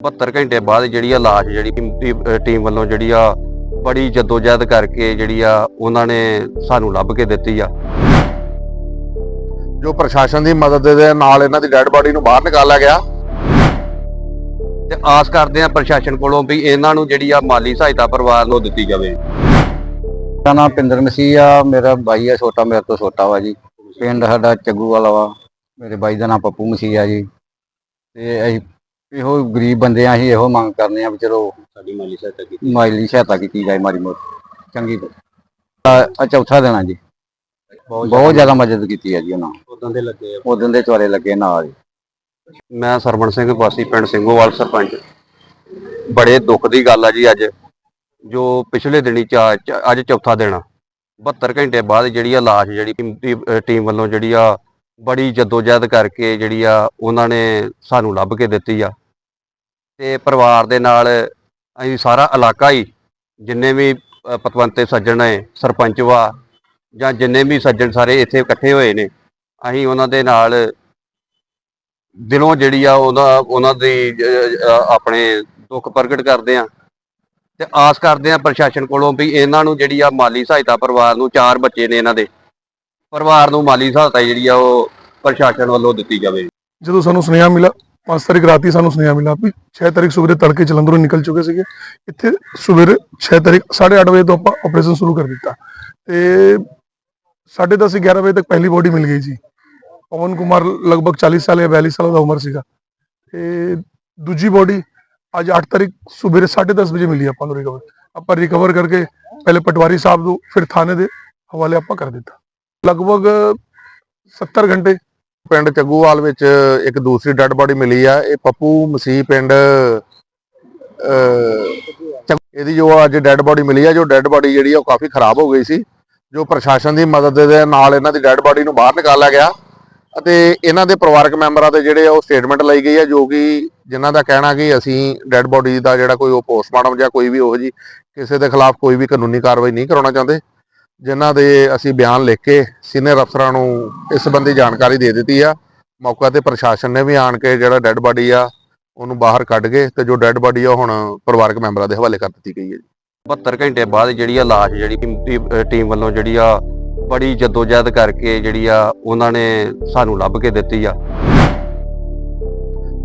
72 ਘੰਟੇ ਬਾਅਦ ਜਿਹੜੀ ਆ ਲਾਸ਼ ਜਿਹੜੀ ਟੀਮ ਵੱਲੋਂ ਜਿਹੜੀ ਆ ਬੜੀ ਜਦੋਜਹਿਦ ਕਰਕੇ ਜਿਹੜੀ ਆ ਉਹਨਾਂ ਨੇ ਸਾਨੂੰ ਲੱਭ ਕੇ ਦਿੱਤੀ ਆ। ਜੋ ਪ੍ਰਸ਼ਾਸਨ ਦੀ ਮਦਦ ਦੇ ਨਾਲ ਇਹਨਾਂ ਦੀ ਡੈੱਡ ਬਾਡੀ ਨੂੰ ਬਾਹਰ ਨਿਕਾਲਿਆ ਗਿਆ। ਤੇ ਆਸ ਕਰਦੇ ਆ ਪ੍ਰਸ਼ਾਸਨ ਕੋਲੋਂ ਵੀ ਇਹਨਾਂ ਨੂੰ ਜਿਹੜੀ ਆ ਮਾਲੀ ਸਹਾਇਤਾ ਪਰਿਵਾਰ ਨੂੰ ਦਿੱਤੀ ਜਾਵੇ। ਮੇਰਾ ਨਾਮ ਪਿੰਦਰ ਮਸੀਹ ਆ, ਮੇਰਾ ਬਾਈ ਆ ਛੋਟਾ, ਮੇਰੇ ਤੋਂ ਛੋਟਾ ਵਾ ਜੀ। ਪਿੰਡ ਸਾਡਾ ਚੱਗੂ ਵਾਲਾ ਵਾ, ਮੇਰੇ ਬਾਈ ਦਾ ਨਾਮ ਪੱਪੂ ਮਸੀਹ ਆ ਜੀ। ਤੇ ਅਸੀਂ ਇਹੋ ਗਰੀਬ ਬੰਦੇ ਆ ਅਸੀਂ ਇਹੋ ਮੰਗ ਕਰਨੇ ਆ ਵੀ ਚਲੋ ਸਾਡੀ ਮਾਲੀ ਸਹਾਇਤਾ ਕੀਤੀ ਮਾਲੀ ਸਹਾਇਤਾ ਕੀਤੀ ਜਾਏ ਮਾਰੀ ਮੋਟ। ਚੰਗੀ ਆ ਚੌਥਾ ਦੇਣਾ ਜੀ। ਬਹੁਤ ਜ਼ਿਆਦਾ ਮਦਦ ਕੀਤੀ ਹੈ ਜੀ ਉਹਨਾਂ ਉਦੋਂ ਦੇ ਲੱਗੇ ਆ। ਉਦੋਂ ਦੇ ਚਵਾਰੇ ਲੱਗੇ ਨਾਲ ਮੈਂ ਸਰਵਣ ਸਿੰਘ ਵਾਸੀ ਪਿੰਡ ਸਿੰਘੋਵਾਲ ਸਰਪੰਚ। ਬੜੇ ਦੁੱਖ ਦੀ ਗੱਲ ਆ ਜੀ ਅੱਜ। ਜੋ ਪਿਛਲੇ ਦਿਨੀ ਅੱਜ ਚੌਥਾ ਦਿਨ ਆ। 72 ਘੰਟੇ ਬਾਅਦ ਜਿਹੜੀ ਆ ਲਾਸ਼ ਜਿਹੜੀ ਟੀਮ ਵੱਲੋਂ ਜਿਹੜੀ ਆ ਬੜੀ ਜਦੋਜਹਿਦ ਕਰਕੇ ਜਿਹੜੀ ਆ ਉਹਨਾਂ ਨੇ ਸਾਨੂੰ ਲੱਭ ਕੇ ਦਿੱਤੀ ਆ। ਤੇ ਪਰਿਵਾਰ ਦੇ ਨਾਲ ਅਸੀਂ ਸਾਰਾ ਇਲਾਕਾ ਹੀ ਜਿੰਨੇ ਵੀ ਪਤਵੰਤੇ ਸੱਜਣ ਨੇ, ਸਰਪੰਚ ਵਾ ਜਾਂ ਜਿੰਨੇ ਵੀ ਸੱਜਣ ਸਾਰੇ ਇੱਥੇ ਇਕੱਠੇ ਹੋਏ ਨੇ, ਅਸੀਂ ਉਹਨਾਂ ਦੇ ਨਾਲ ਦਿਲੋਂ ਜਿਹੜੀ ਆ ਉਹਨਾਂ ਉਹਨਾਂ ਦੀ ਆਪਣੇ ਦੁੱਖ ਪ੍ਰਗਟ ਕਰਦੇ ਆ। ਤੇ ਆਸ ਕਰਦੇ ਆ ਪ੍ਰਸ਼ਾਸਨ ਕੋਲੋਂ ਵੀ ਇਹਨਾਂ ਨੂੰ ਜਿਹੜੀ ਆ ਮਾਲੀ ਸਹਾਇਤਾ ਪਰਿਵਾਰ ਨੂੰ ਚਾਰ ਬੱਚੇ ਨੇ ਇਹਨਾਂ ਦੇ। ਪਰਿਵਾਰ ਨੂੰ ਮਾਲੀ ਸਹਾਇਤਾ ਜਿਹੜੀ ਆ ਉਹ ਪ੍ਰਸ਼ਾਸਨ ਵੱਲੋਂ ਦਿੱਤੀ ਜਾਵੇ। ਜਦੋਂ ਸਾਨੂੰ ਸੁਨੇਹਾ ਮਿਲਾ 5 ਤਾਰੀਖ ਰਾਤੀ ਸਾਨੂੰ ਸੁਨੇਹਾ ਮਿਲਾ ਵੀ 6 ਤਾਰੀਖ ਸਵੇਰੇ ਤੜਕੇ ਜਲੰਧਰੋਂ ਨਿਕਲ ਚੁੱਕੇ ਸੀਗੇ। ਇੱਥੇ ਸਵੇਰੇ 6 ਤਾਰੀਖ 8:30 ਵਜੇ ਤੋਂ ਆਪਾਂ ਆਪਰੇਸ਼ਨ ਸ਼ੁਰੂ ਕਰ ਦਿੱਤਾ। ਤੇ 10:30 11 ਵਜੇ ਤੱਕ ਪਹਿਲੀ ਬੋਡੀ ਮਿਲ ਗਈ ਜੀ। ਪਵਨ ਕੁਮਾਰ ਲਗਭਗ 40 ਸਾਲ ਜਾਂ 42 ਸਾਲ ਦਾ ਉਮਰ ਸੀਗਾ। ਤੇ ਦੂਜੀ ਬੋਡੀ ਅੱਜ 8 ਤਾਰੀਖ ਸਵੇਰੇ 10:30 ਵਜੇ ਮਿਲੀ ਆਪਾਂ ਨੂੰ ਰਿਕਵਰ ਆਪਾਂ ਰਿਕਵਰ ਕਰਕੇ ਪਹਿਲੇ ਪਟਵਾਰੀ ਸਾਹਿਬ ਨੂੰ ਫਿਰ ਥਾਣੇ ਦੇ ਹਵਾਲੇ ਆਪਾਂ ਕਰ ਦਿੱਤਾ। ਲਗਭਗ 70 ਘੰਟੇ ਪਿੰਡ ਚੱਗੂਵਾਲ ਵਿੱਚ ਇੱਕ ਦੂਸਰੀ ਡੈੱਡ ਬਾਡੀ ਮਿਲੀ ਆ, ਇਹ ਪੱਪੂ ਮਸੀਹ ਪਿੰਡ ਇਹਦੀ ਜੋ ਅੱਜ ਡੈੱਡ ਬਾਡੀ ਮਿਲੀ ਆ, ਜੋ ਡੈੱਡ ਬਾਡੀ ਜਿਹੜੀ ਆ ਉਹ ਕਾਫੀ ਖਰਾਬ ਹੋ ਗਈ ਸੀ, ਜੋ ਪ੍ਰਸ਼ਾਸਨ ਦੀ ਮਦਦ ਦੇ ਨਾਲ ਇਹਨਾਂ ਦੀ ਡੈੱਡ ਬਾਡੀ ਨੂੰ ਬਾਹਰ ਨਿਕਾਲਿਆ ਗਿਆ ਅਤੇ ਇਹਨਾਂ ਦੇ ਪਰਿਵਾਰਕ ਮੈਂਬਰਾਂ ਦੇ ਜਿਹੜੇ ਉਹ ਸਟੇਟਮੈਂਟ ਲਈ ਗਈ ਹੈ ਜੋ ਕਿ ਜਿਨ੍ਹਾਂ ਦਾ ਕਹਿਣਾ ਕਿ ਅਸੀਂ ਡੈੱਡ ਬਾਡੀ ਦਾ ਜਿਹੜਾ ਕੋਈ ਉਹ ਪੋਸਟਮਾਰਟਮ ਜਾਂ ਕੋਈ ਵੀ ਉਹ ਜੀ ਕਿਸੇ ਦੇ ਖਿਲਾਫ ਕੋਈ ਵੀ ਕਾਨੂੰਨੀ ਕਾਰਵਾਈ ਨਹੀਂ ਕਰਾਉਣਾ ਚਾਹੁੰਦੇ। ਜਿਨ੍ਹਾਂ ਦੇ ਅਸੀਂ ਬਿਆਨ ਲਿਖ ਕੇ ਸੀਨੀਅਰ ਅਫਸਰਾਂ ਨੂੰ ਇਸ ਸੰਬੰਧੀ ਜਾਣਕਾਰੀ ਦੇ ਦਿੱਤੀ ਆ। ਮੌਕਾ ਤੇ ਪ੍ਰਸ਼ਾਸਨ ਨੇ ਵੀ ਆਣ ਕੇ ਜਿਹੜਾ ਡੈੱਡ ਬਾਡੀ ਆ ਉਹਨੂੰ ਬਾਹਰ ਕੱਢ ਕੇ ਤੇ ਜੋ ਡੈੱਡ ਬਾਡੀ ਆ ਹੁਣ ਪਰਿਵਾਰਕ ਮੈਂਬਰਾਂ ਦੇ ਹਵਾਲੇ ਕਰ ਦਿੱਤੀ ਗਈ ਹੈ 72 ਘੰਟੇ ਬਾਅਦ ਜਿਹੜੀ ਆ ਲਾਸ਼ ਜਿਹੜੀ ਟੀਮ ਵੱਲੋਂ ਜਿਹੜੀ ਆ ਬੜੀ ਜਦੋਜਹਿਦ ਕਰਕੇ ਜਿਹੜੀ ਆ ਉਹਨਾਂ ਨੇ ਸਾਨੂੰ ਲੱਭ ਕੇ ਦਿੱਤੀ ਆ।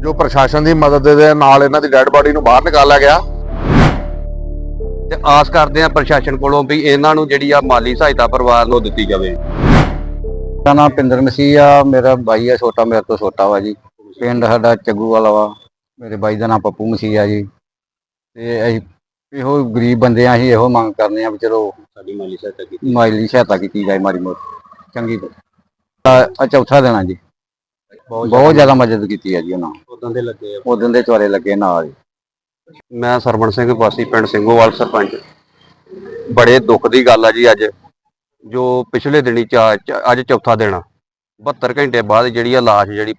ਜੋ ਪ੍ਰਸ਼ਾਸਨ ਦੀ ਮਦਦ ਦੇ ਨਾਲ ਇਹਨਾਂ ਦੀ ਡੈੱਡ ਬਾਡੀ ਨੂੰ ਬਾਹਰ ਨਿਕਾਲਿਆ ਗਿਆ ਤੇ ਆਸ ਕਰਦੇ ਆ ਪ੍ਰਸ਼ਾਸਨ ਕੋਲੋਂ ਵੀ ਇਹਨਾਂ ਨੂੰ ਜਿਹੜੀ ਆ ਮਾਲੀ ਸਹਾਇਤਾ ਪਰਿਵਾਰ ਨੂੰ ਦਿੱਤੀ ਜਾਵੇ। ਮੇਰਾ ਨਾਮ ਪਿੰਦਰ ਮਸੀਹ ਆ ਮੇਰਾ ਬਾਈ ਆ ਛੋਟਾ ਮੇਰੇ ਤੋਂ ਛੋਟਾ ਵਾ ਜੀ। ਪਿੰਡ ਸਾਡਾ ਚੱਗੂ ਵਾਲਾ ਵਾ ਮੇਰੇ ਬਾਈ ਦਾ ਨਾਮ ਪੱਪੂ ਮਸੀਹ ਆ ਜੀ। ਤੇ ਅਸੀਂ ਇਹੋ ਗਰੀਬ ਬੰਦੇ ਆ ਅਸੀਂ ਇਹੋ ਮੰਗ ਕਰਨੇ ਆ ਵੀ ਚਲੋ ਸਾਡੀ ਮਾਲੀ ਸਹਾਇਤਾ ਕੀਤੀ ਮਾਲੀ ਸਹਾਇਤਾ ਕੀਤੀ ਜਾਏ ਮਾਰੀ ਮੋਟ ਚੰਗੀ ਆ ਚੌਥਾ ਦੇਣਾ ਜੀ। ਬਹੁਤ ਜ਼ਿਆਦਾ ਮਦਦ ਕੀਤੀ ਹੈ ਜੀ ਉਹਨਾਂ ਉਦੋਂ ਦੇ ਲੱਗੇ ਆ। ਉਦੋਂ ਦੇ ਚਵਾਰੇ ਲੱਗੇ ਨਾਲ ਜੀ ਮੈਂ ਸਰਵਣ ਸਿੰਘ ਵਾਸੀ, ਪਿੰਡ ਸਿੰਘੋਵਾਲ, ਸਰਪੰਚ। ਬੜੇ ਦੁੱਖ ਦੀ ਗੱਲ ਆ ਜੀ ਅੱਜ, ਜੋ ਪਿਛਲੇ ਦਿਨੀ ਚ- ਅੱਜ ਚੌਥਾ ਦਿਨ ਆ। 72 ਘੰਟੇ ਬਾਅਦ ਜਿਹੜੀ ਆ ਲਾਸ਼ ਜਿਹੜੀ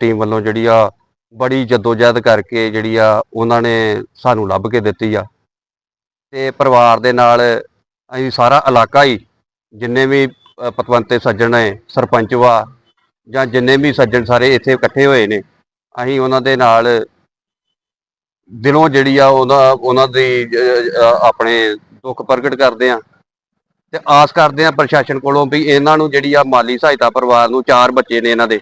ਟੀਮ- ਵੱਲੋਂ ਜਿਹੜੀ ਆ ਬੜੀ ਜਦੋਜਹਿਦ ਕਰਕੇ ਜਿਹੜੀ ਆ ਉਹਨਾਂ ਨੇ ਸਾਨੂੰ ਲੱਭ ਕੇ ਦਿੱਤੀ ਆ। ਤੇ ਪਰਿਵਾਰ ਦੇ ਨਾਲ ਅਸੀਂ ਸਾਰਾ ਇਲਾਕਾ ਹੀ ਜਿੰਨੇ ਵੀ ਪਤਵੰਤੇ ਸੱਜਣ ਨੇ, ਸਰਪੰਚ ਵਾ ਜਾਂ ਜਿੰਨੇ ਵੀ ਸੱਜਣ ਸਾਰੇ ਇੱਥੇ ਇਕੱਠੇ ਹੋਏ ਨੇ, ਅਸੀਂ ਉਹਨਾਂ ਦੇ ਨਾਲ ਦਿਲੋਂ ਜਿਹੜੀ ਆ ਉਹਨਾਂ ਉਹਨਾਂ ਦੀ ਆਪਣੇ ਦੁੱਖ ਪ੍ਰਗਟ ਕਰਦੇ ਆ। ਤੇ ਆਸ ਕਰਦੇ ਆ ਪ੍ਰਸ਼ਾਸਨ ਕੋਲੋਂ ਵੀ ਇਹਨਾਂ ਨੂੰ ਜਿਹੜੀ ਆ ਮਾਲੀ ਸਹਾਇਤਾ ਪਰਿਵਾਰ ਨੂੰ, ਚਾਰ ਬੱਚੇ ਨੇ ਇਹਨਾਂ ਦੇ।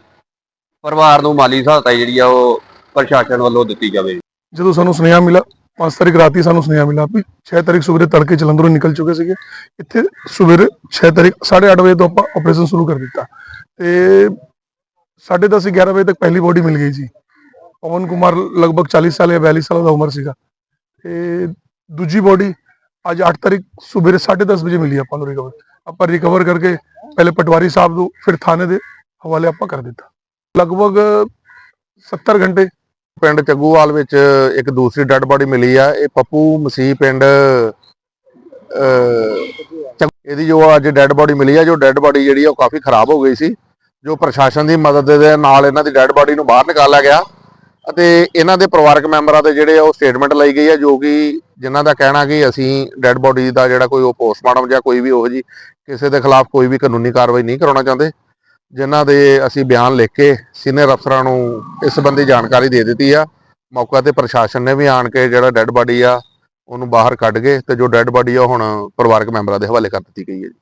ਪਰਿਵਾਰ ਨੂੰ ਮਾਲੀ ਸਹਾਇਤਾ ਜਿਹੜੀ ਆ ਉਹ ਪ੍ਰਸ਼ਾਸਨ ਵੱਲੋਂ ਦਿੱਤੀ ਜਾਵੇ। ਜਦੋਂ ਸਾਨੂੰ ਸੁਨੇਹਾ ਮਿਲਾ 5 ਤਾਰੀਖ ਰਾਤੀ ਸਾਨੂੰ ਸੁਨੇਹਾ ਮਿਲਾ ਵੀ 6 ਤਾਰੀਖ ਸਵੇਰੇ ਤੜਕੇ ਜਲੰਧਰੋਂ ਨਿਕਲ ਚੁੱਕੇ ਸੀਗੇ। ਇੱਥੇ ਸਵੇਰੇ 6 ਤਾਰੀਖ 8:30 ਵਜੇ ਤੋਂ ਆਪਾਂ ਆਪਰੇਸ਼ਨ ਸ਼ੁਰੂ ਕਰ ਦਿੱਤਾ। ਤੇ 10:30 11 ਵਜੇ ਤੱਕ ਪਹਿਲੀ ਬੋਡੀ ਮਿਲ ਗਈ ਜੀ। ਪਵਨ ਕੁਮਾਰ ਲਗਭਗ 40 ਸਾਲ ਜਾਂ 42 ਸਾਲ ਦਾ ਉਮਰ ਸੀਗਾ। ਤੇ ਦੂਜੀ ਬੋਡੀ ਅੱਜ 8 ਤਾਰੀਖ ਸਵੇਰੇ 10:30 ਵਜੇ ਮਿਲੀ ਆਪਾਂ ਨੂੰ ਰਿਕਵਰ ਆਪਾਂ ਰਿਕਵਰ ਕਰਕੇ ਪਹਿਲੇ ਪਟਵਾਰੀ ਸਾਹਿਬ ਨੂੰ ਫਿਰ ਥਾਣੇ ਦੇ ਹਵਾਲੇ ਆਪਾਂ ਕਰ ਦਿੱਤਾ। ਲਗਭਗ 70 ਘੰਟੇ ਪਿੰਡ ਚੱਗੂਵਾਲ ਵਿੱਚ ਇੱਕ ਦੂਸਰੀ ਡੈੱਡ ਬਾਡੀ ਮਿਲੀ ਆ ਇਹ ਪੱਪੂ ਮਸੀਹ ਪਿੰਡ ਅਹ, ਇਹਦੀ ਜੋ ਅੱਜ ਡੈੱਡ ਬਾਡੀ ਮਿਲੀ ਆ ਜੋ ਡੈੱਡ ਬਾਡੀ ਜਿਹੜੀ ਆ ਉਹ ਕਾਫੀ ਖਰਾਬ ਹੋ ਗਈ ਸੀ ਜੋ ਪ੍ਰਸ਼ਾਸਨ ਦੀ ਮਦਦ ਦੇ ਨਾਲ ਇਹਨਾਂ ਦੀ ਡੈੱਡ ਬਾਡੀ ਨੂੰ ਬਾਹਰ ਨਿਕਾਲਿਆ ਗਿਆ। ਅਤੇ ਇਹਨਾਂ ਦੇ ਪਰਿਵਾਰਕ ਮੈਂਬਰਾਂ ਦੇ ਜਿਹੜੇ ਆ ਉਹ ਸਟੇਟਮੈਂਟ ਲਈ ਗਈ ਹੈ ਜੋ ਕਿ ਜਿਨ੍ਹਾਂ ਦਾ ਕਹਿਣਾ ਕਿ ਅਸੀਂ ਡੈੱਡ ਬੋਡੀ ਦਾ ਜਿਹੜਾ ਕੋਈ ਉਹ ਪੋਸਟਮਾਰਟਮ ਜਾਂ ਕੋਈ ਵੀ ਉਹ ਜੀ, ਕਿਸੇ ਦੇ ਖਿਲਾਫ ਕੋਈ ਵੀ ਕਾਨੂੰਨੀ ਕਾਰਵਾਈ ਨਹੀਂ ਕਰਾਉਣਾ ਚਾਹੁੰਦੇ, ਜਿਨ੍ਹਾਂ ਦੇ ਅਸੀਂ ਬਿਆਨ ਲਿਖ ਕੇ ਸੀਨੀਅਰ ਅਫਸਰਾਂ ਨੂੰ ਇਸ ਸੰਬੰਧੀ ਜਾਣਕਾਰੀ ਦੇ ਦਿੱਤੀ ਆ। ਮੌਕਾ ਤੇ ਪ੍ਰਸ਼ਾਸਨ ਨੇ ਵੀ ਆਣ ਕੇ ਜਿਹੜਾ ਡੈੱਡ ਬੋਡੀ ਆ, ਉਹਨੂੰ ਬਾਹਰ ਕੱਢ ਕੇ ਤੇ ਜੋ ਡੈੱਡ ਬੋਡੀ ਆ ਉਹ ਹੁਣ ਪਰਿਵਾਰਕ ਮੈਂਬਰਾਂ ਦੇ ਹਵਾਲੇ ਕਰ ਦਿੱਤੀ ਗਈ ਹੈ ਜੀ।